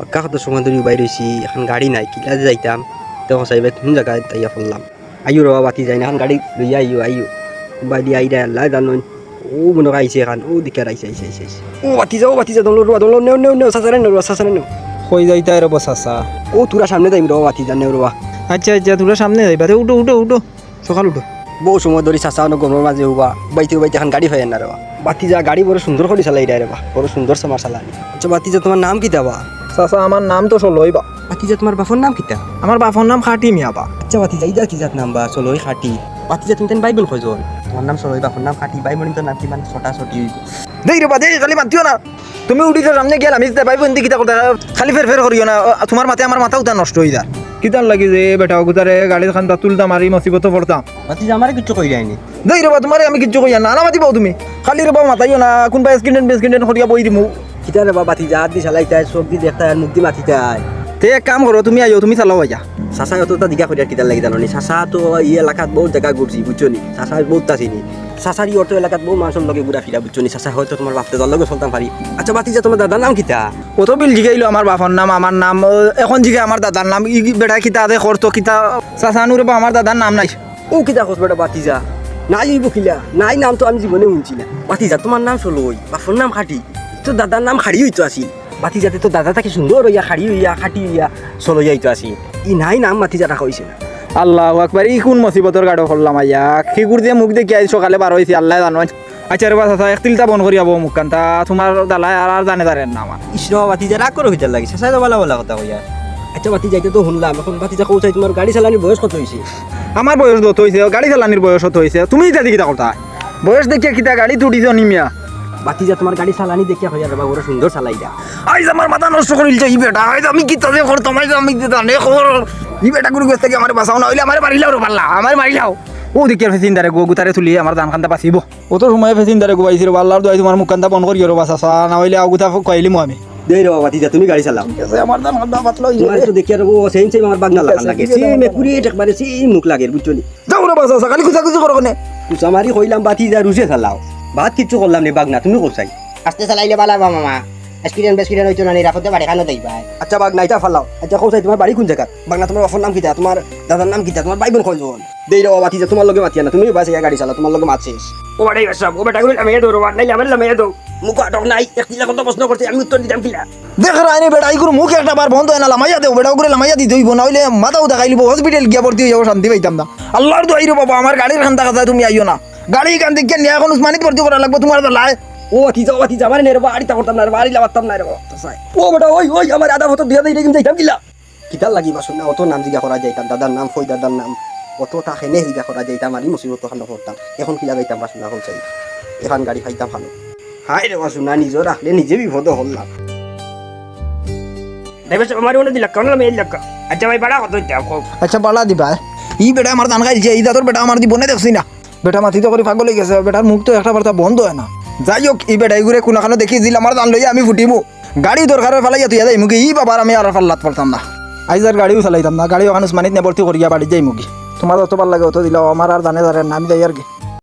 পাক্কা কত সময় ধরে উবাই রয়েছি এখন গাড়ি নাই কিলা যাইতাম? তো সবাই কোন জায়গায় তাইয়া ফেললাম। আইও রবা বাতি যাই না এখন গাড়ি লইয়া আইও আইও। দিয়ে আইরা আল্লাহ জানো? ও মনে হয় আইছে এখন ও দিকে আইছে আইছে আইছে আইছে। ও বাতি যাও বাতি যা দমলো রবা দমলো নেও নেও নেও সাসারে নেও রবা সাসারে নেও কই যাইতা রে বসাসা ও তোরা সামনে যাইম রবা বাতি যা নেও রবা আচ্ছা আচ্ছা তোরা সামনে যাইবা উঠো উঠো উঠো। সকাল উঠো। বহু সময় ধরে চাচা অনেক গরমের মাঝে উবা বাইতে বাইতে এখন গাড়ি হয় না রেবা বাতি যা গাড়ি বড় সুন্দর করে চালাই রে রেবা বড় সুন্দর সামার চালানি। আচ্ছা বাতি যা তোমার নাম কি দেবা চাচা আমার নাম তো চলই বা। বাতি যা তোমার বাপর নাম কিতা আমার বাপর নাম খাটি মিয়া বা। আচ্ছা বাতি যা ইদা কি জাত নাম বা? চলই খাটি। বাতি তুমি তেন বাইবেল খোঁজল তোমার নাম চলই বাপর নাম খাটি। বাইবেল তোর নাম কিমান ছটা ছটি দেই রে বা দেই খালি মাতিও না তুমি উঠিছো সামনে গেল আমি যাই বন্দি কিতা কথা খালি ফের ফের করিও না তোমার মাথে আমার মাথা উঠা নষ্ট হয়ে যায়। কিতান লাগি যে বেটা গুতারে গাড়ি খান তা তুলতাম আর এই মুসিবত পড়তাম বাতি যা আমার কিছু কই যায়নি দেই রে বা তোমারে আমি কিচ্ছু কইয়া না না মাতিব তুমি। খালি রে বা মাতাইও না কোনবা স্কিন্ডেন বেস্কিন্ডেন করিয়া বই দিমু। কিতা রেবা বাতি যা দি চালাইতাই চোখ দি দেখতাই আর মুখ দি মাতিতাই তে এক কাম করো তুমি আইও তুমি চালাও আইয়া। চাচা অতটা দিঘা করিয়ার কিতা লাগি জানি চাচা তো এই এলাকাত বহুত জায়গা ঘুরছি বুঝছ নি চাচা বহুত চিনি। চাচার ই অর্থ এলাকাত বহু মানুষের লগে ঘুরা ফিরা বুঝছ নি চাচা হয়তো তোমার বাপতে দল লগে চলতাম পারি আচ্ছা বাতি যা তোমার দাদার নাম কিতা? কত বিল জিগাইলো আমার বাপর নাম আমার নাম এখন জিগে আমার দাদার নাম। ই বেটা কিতা দে করতো কিতা চাচানুরে বা আমার দাদার নাম নাই। ও কিতা খোঁজ বেটা বাতি যা। নাই বকিলা নাই নাম তো আমি জীবনে শুনছি না বাতি যা তোমার নাম চলই বাপর নাম খাটি। তো দাদার নাম খাড়ি হইতো আসি বাতি যাতে তো দাদা তাকে সুন্দর হইয়া খাড়ি হইয়া খাটি হইয়া চলই যাইতো আসি ই নাই নাম মাতি যা না আল্লাহ আকবার ই কোন মুসিবতর গাড়ো করলাম আইয়া খিগুর দিয়ে মুখ দেখি আজ সকালে বার হয়েছে আল্লাহ জানো। আচ্ছা রে বাস এক তিলটা বন করি আবো মুখ কান্তা। তোমার দালাই আর আর জানে জানেন না আমার ইসরা বাতি যা রাগ করে হইতে লাগে শেষাই বলা বলা কথা হইয়া আচ্ছা বাতি যাইতে তো শুনলাম। এখন বাতি যা কৌচাই তোমার গাড়ি চালানির বয়স কত হয়েছে আমার বয়স যত হয়েছে গাড়ি চালানির বয়স হত হয়েছে তুমি এটা দেখি কথা। বয়স দেখিয়া কিতা গাড়ি তুটিছ নিমিয়া। বাতি যা তোমার গাড়ি চালানি দেখিয়া হইয়া রবা বড় সুন্দর চালাই যা আইজ আমার মাথা নষ্ট করিল ই বেটা। আইজ আমি কিতা যে করতাম আইজ আমি জানে খবর ই বেটা গুরু গেছে কি আমার বাঁচাও না হইলে আমার মারিলাও রে পাল্লা। আমার মারিলাও ও দেখি আর ফেসিন দারে গো গুতারে তুলি আমার দান খান্তা বাঁচিব অত সময় ফেসিন দারে গো পাইছি রে আল্লাহর দোয়াই তোমার মুখ কান্তা বন্ধ করি রে বাঁচা না হইলে আউ গুতা কইলিমু আমি। দেই রবা বাতি যা তুমি গাড়ি চালাও আমার দাম খান্তা পাতলো তোমার তো দেখিয়া রবো সেম সেম আমার বাগনা লাগান লাগে। সেম একুরি একবারে সেম মুখ লাগে বুঝছ নি যাও রে বাঁচা খালি খুঁজা খুঁজি করো কোনে কুচা মারি কইলাম বাতি যা রুজে চালাও। ভাত কিচ্ছু করলাম নি বাগনা তুমি কোথায়? আস্তে চালাইলে ভালো বা মামা। এক্সপিরিয়েন্স বেক্সপিরিয়েন্স হইতো না নিরাপদে বাড়ি খানো দেইবা আচ্ছা বাগনা এটা ফালাও। আচ্ছা কোথায়? তোমার বাড়ি কোন জায়গা বাগনা তোমার বাপর নাম কিতা তোমার দাদার নাম কিতা তোমার ভাই বোন কয়জন দেই বাতি যা তোমার লগে মাতিয়া না তুমি বাসে গাড়ি চালাও তোমার লগে মাছিস ও বাড়ি সব ও বেটা গুলো আমি এদো রবা নাই আমার লামে এদো মুখ আটক নাই এক তিলা কত প্রশ্ন করতে আমি উত্তর দিতাম কিলা দেখ রাইনি বেটা ইগুর মুখ একটা বার বন্ধ হয় না লামাইয়া দেও বেটা করে লামাইয়া দিতে হইব না হইলে মাথাও দেখাইলিব হসপিটাল গিয়া ভর্তি হয়ে যাব শান্তি পাইতাম না। আল্লাহর দোয়াই রে বাবা আমার গাড়ির খান্তা কথা তুমি আইও না। গাড়ি কান দিকে নিয়ে এখন উসমানিত ভর্তি করা লাগবে তোমার লাই। ও বাতি যাও বাতি যাবার নে রে বাড়ি তা করতাম না বাড়ি লাগাতাম না রে বাবা তো সাই। ও বেটা ওই ওই আমার আদা হতো দিয়া দেই কিন্তু যাইতাম কিলা কিতা লাগি বাসুন না অত নাম জিগা করা যাইতাম দাদার নাম ফই দাদার নাম অত তা হেনে জিগা করা যাইতাম আর মুসিবত খান করতাম। এখন কিলা যাইতাম বাসুন না হল চাই। এখন গাড়ি খাইতাম ভালো। হাই রে বাসুন না নিজে রাখলে নিজে বিপদ হল্লাম দেবেশ আমার মনে দিলা কেন আমি দিলা আচ্ছা ভাই বাড়া কত আচ্ছা বালা দিবা ই বেটা আমার ধান খাইছে এই দাদর বেটা আমার দিব না দেখছি না। বেটা মাথিতে করে পাগল হয়ে গেছে, বেটার মুখ তো একটা বার্তা বন্ধ হয় না। যাই হোক এই বেটাই ঘুরে কোনাখানো দেখি দিল আমার দান লইয়া আমি ফুটিমু। গাড়ি দরকার ফেলাইয়া তুই যাই মুখে, ই বাবার আমি আর ফাল্লাত পারতাম না। আইজ আর গাড়িও চালাইতাম না, গাড়ি ওখানে মানিত নেবর্তি করিয়া বাড়ি যাই মুখি। তোমার অত ভালো লাগে অত দিলাও আমার আর জানে জানে নামি যাই আর কি।